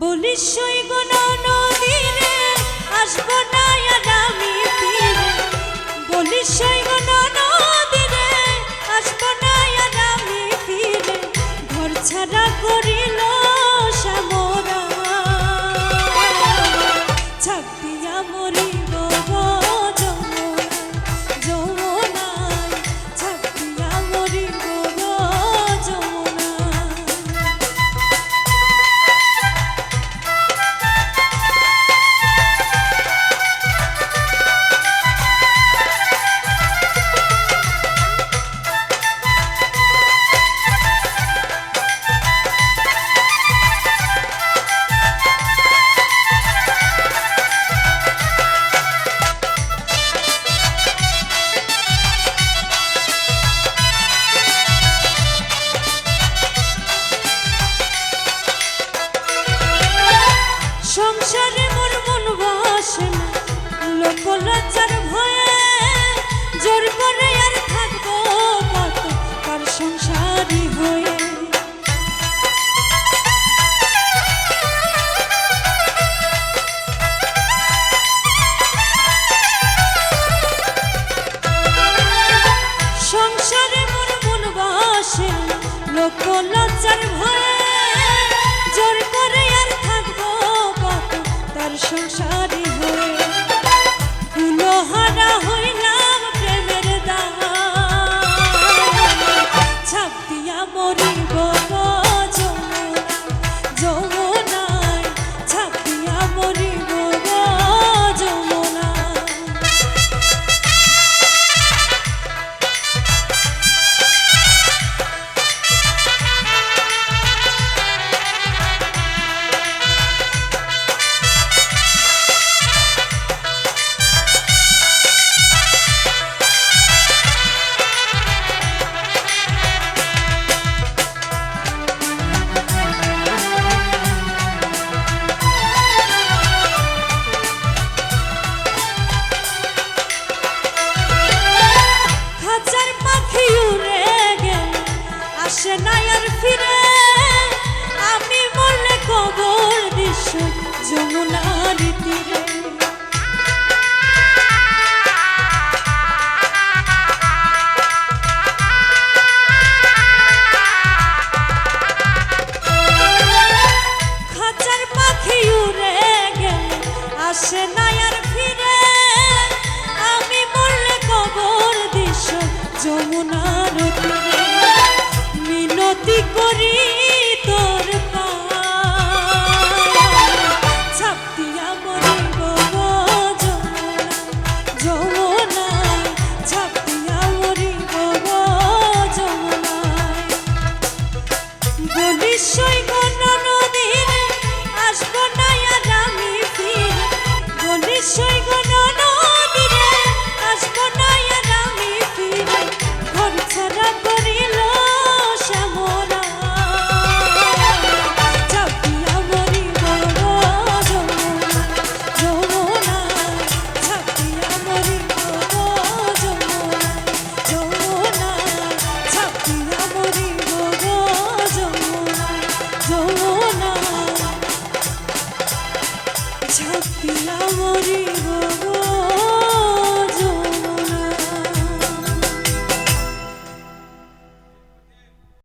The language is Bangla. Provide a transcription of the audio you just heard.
বলিস সংসারে মোর মন বাসে না। লোক লজ্জার ভয়ে জোর করে আর থাকব কত তার সংসারী হয়ে। সংসারে মোর মন বাসে না। লোক লজ্জার ভয়ে হরি